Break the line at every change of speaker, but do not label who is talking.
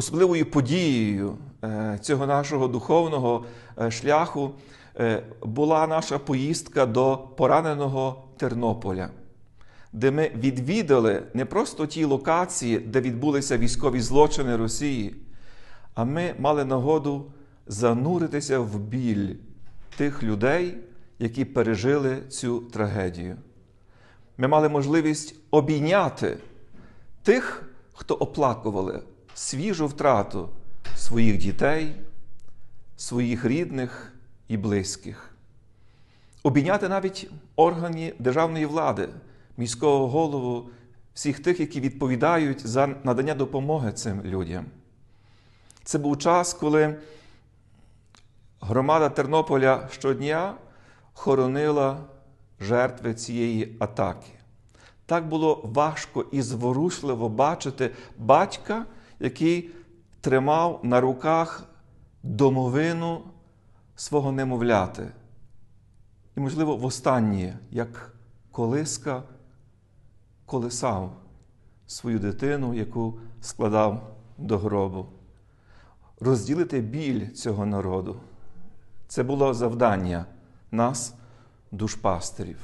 особливою подією е, цього нашого духовного е, шляху е, була наша поїздка до пораненого Тернополя, де ми відвідали не просто ті локації, де відбулися військові злочини Росії, а ми мали нагоду зануритися в біль тих людей, які пережили цю трагедію. Ми мали можливість обійняти тих, хто оплакували свіжу втрату своїх дітей, своїх рідних і близьких, обійняти навіть органи державної влади, міського голову, всіх тих, які відповідають за надання допомоги цим людям. Це був час, коли громада Тернополя щодня хоронила жертви цієї атаки. Так було важко і зворушливо бачити батька, який тримав на руках домовину свого немовляти. І, можливо, востаннє, як колиска, колисав свою дитину, яку складав до гробу. Розділити біль цього народу. Це було завдання нас, душпастерів.